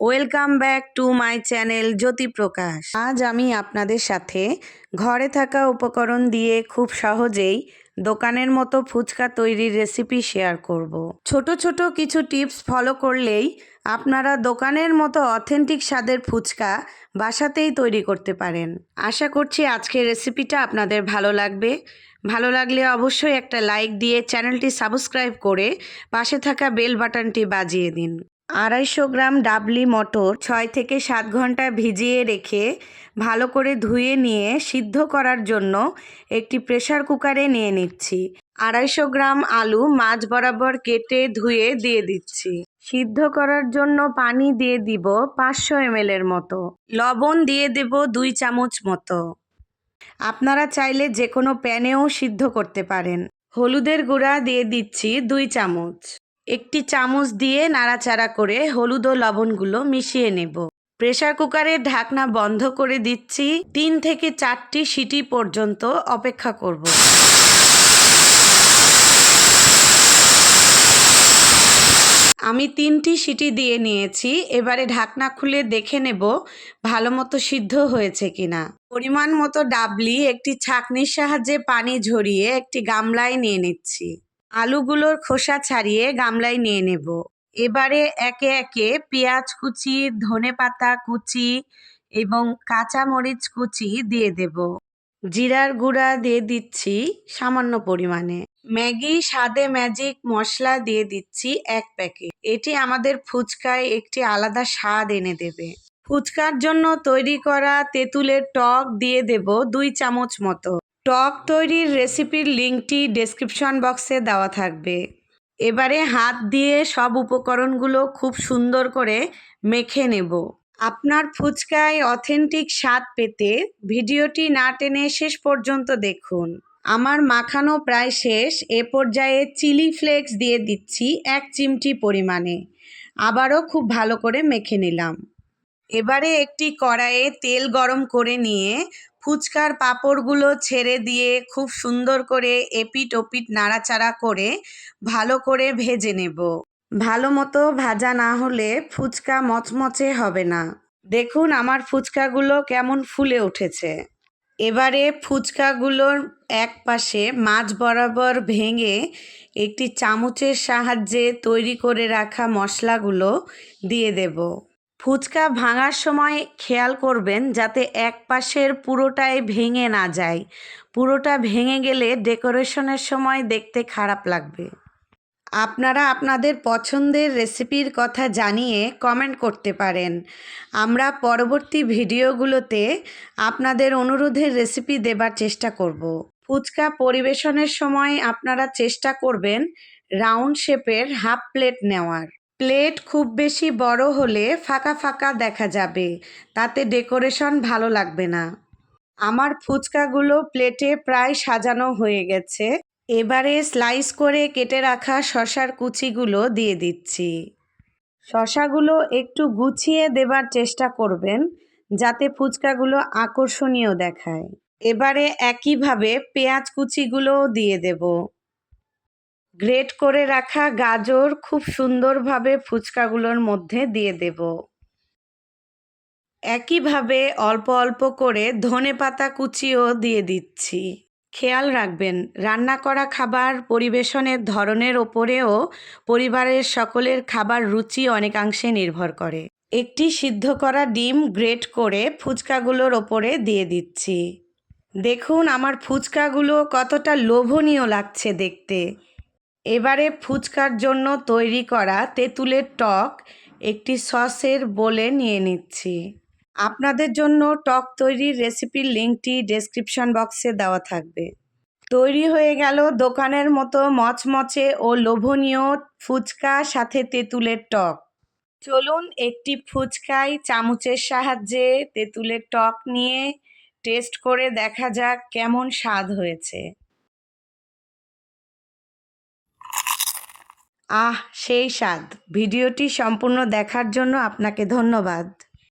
Welcome back to my channel Jyoti Prakash আজ আমি আপনাদের সাথে ঘরে থাকা উপকরণ দিয়ে খুব সহজেই দোকানের মতো ফুচকা তৈরির রেসিপি শেয়ার করব। ছোট ছোট কিছু টিপস ফলো করলেই আপনারা দোকানের মতো অথেন্টিক স্বাদের ফুচকা বাসাতেই তৈরি করতে পারেন। আশা করছি আজকের রেসিপিটা আপনাদের ভালো লাগবে। ভালো লাগলে অবশ্যই একটা লাইক দিয়ে চ্যানেলটি সাবস্ক্রাইব করে পাশে থাকা বেল বাটনটি বাজিয়ে দিন। আড়াইশো গ্রাম ডাবলি মটর ছয় থেকে সাত ঘণ্টা ভিজিয়ে রেখে ভালো করে ধুয়ে নিয়ে সিদ্ধ করার জন্য একটি প্রেশার কুকারে নিয়ে নিচ্ছি। আড়াইশো গ্রাম আলু মাছ বরাবর কেটে ধুয়ে দিয়ে দিচ্ছি। সিদ্ধ করার জন্য পানি দিয়ে দিব পাঁচশো এর মতো। লবণ দিয়ে দেব দুই চামচ মতো। আপনারা চাইলে যে কোনো প্যানেও সিদ্ধ করতে পারেন। হলুদের গুঁড়া দিয়ে দিচ্ছি দুই চামচ। একটি চামচ দিয়ে নাড়াচাড়া করে হলুদ ও লবণগুলো মিশিয়ে নেব। প্রেশার কুকারের ঢাকনা বন্ধ করে দিচ্ছি। তিন থেকে চারটি সিটি পর্যন্ত অপেক্ষা করব। আমি তিনটি সিটি দিয়ে নিয়েছি। এবারে ঢাকনা খুলে দেখে নেব ভালো মতো সিদ্ধ হয়েছে কিনা। পরিমাণ মতো ডাবলি, একটি ছাঁকনির সাহায্যে পানি ঝরিয়ে একটি গামলায় নিয়ে নিচ্ছি। আলুগুলোর খোসা ছাড়িয়ে গামলায় নিয়ে নেব। এবারে একে একে পেঁয়াজ কুচি, ধনে পাতা কুচি এবং কাঁচা মরিচ কুচি দিয়ে দেব। জিরার গুঁড়া দিয়ে দিচ্ছি সামান্য পরিমাণে। ম্যাগি, স্বাদে ম্যাজিক মশলা দিয়ে দিচ্ছি এক প্যাকেট। এটি আমাদের ফুচকায় একটি আলাদা স্বাদ এনে দেবে। ফুচকার জন্য তৈরি করা তেঁতুলের টক দিয়ে দেব দুই চামচ মতো। টক তৈরির রেসিপির লিঙ্কটি ডেসক্রিপশন বক্সে দেওয়া থাকবে। এবারে হাত দিয়ে সব উপকরণগুলো খুব সুন্দর করে মেখে নেব। আপনার ফুচকায় অথেন্টিক স্বাদ পেতে ভিডিওটি না টেনে শেষ পর্যন্ত দেখুন। আমার মাখানো প্রায় শেষ, এ পর্যায়ে চিলি ফ্লেক্স দিয়ে দিচ্ছি এক চিমটি পরিমাণে। আবারও খুব ভালো করে মেখে নিলাম। এবারে একটি কড়াইয়ে তেল গরম করে নিয়ে ফুচকার পাঁপড়গুলো ছেড়ে দিয়ে খুব সুন্দর করে এপিট ওপিট নাড়াচাড়া করে ভালো করে ভেজে নেব। ভালো মতো ভাজা না হলে ফুচকা মচমচে হবে না। দেখুন আমার ফুচকাগুলো কেমন ফুলে উঠেছে। এবারে ফুচকাগুলোর এক পাশে মাছ বরাবর ভেঙে একটি চামচের সাহায্যে তৈরি করে রাখা মশলাগুলো দিয়ে দেব। ফুচকা ভাঙার সময় খেয়াল করবেন যাতে এক পাশের পুরোটাই ভেঙে না যায়। পুরোটা ভেঙে গেলে ডেকোরেশনের সময় দেখতে খারাপ লাগবে। আপনারা আপনাদের পছন্দের রেসিপির কথা জানিয়ে কমেন্ট করতে পারেন। আমরা পরবর্তী ভিডিওগুলোতে আপনাদের অনুরোধের রেসিপি দেবার চেষ্টা করব। ফুচকা পরিবেশনের সময় আপনারা চেষ্টা করবেন রাউন্ড শেপের হাফ প্লেট নেওয়ার। প্লেট খুব বেশি বড় হলে ফাঁকা ফাঁকা দেখা যাবে, তাতে ডেকোরেশন ভালো লাগবে না। আমার ফুচকাগুলো প্লেটে প্রায় সাজানো হয়ে গেছে। এবারে স্লাইস করে কেটে রাখা শশার কুচিগুলো দিয়ে দিচ্ছি। শশাগুলো একটু গুছিয়ে দেবার চেষ্টা করবেন, যাতে ফুচকাগুলো আকর্ষণীয় দেখায়। এবারে একইভাবে পেঁয়াজ কুচিগুলোও দিয়ে দেব। গ্রেট করে রাখা গাজর খুব সুন্দরভাবে ফুচকাগুলোর মধ্যে দিয়ে দেব। একইভাবে অল্প অল্প করে ধনে পাতা কুচিও দিয়ে দিচ্ছি। খেয়াল রাখবেন, রান্না করা খাবার পরিবেশনের ধরনের ওপরেও পরিবারের সকলের খাবার রুচি অনেকাংশে নির্ভর করে। একটি সিদ্ধ করা ডিম গ্রেট করে ফুচকাগুলোর ওপরে দিয়ে দিচ্ছি। দেখুন আমার ফুচকাগুলো কতটা লোভনীয় লাগছে দেখতে। এবারে ফুচকার জন্য তৈরি করা তেঁতুলের টক একটি সসের বলে নিয়ে নিচ্ছি। আপনাদের জন্য টক তৈরির রেসিপির লিঙ্কটি ডেসক্রিপশন বক্সে দেওয়া থাকবে। তৈরি হয়ে গেল দোকানের মতো মচমচে ও লোভনীয় ফুচকা সাথে তেঁতুলের টক। চলুন একটি ফুচকায় চামচের সাহায্যে তেঁতুলের টক নিয়ে টেস্ট করে দেখা যাক কেমন স্বাদ হয়েছে। আহ সেই স্বাদ। ভিডিওটি সম্পূর্ণ দেখার জন্য আপনাকে ধন্যবাদ।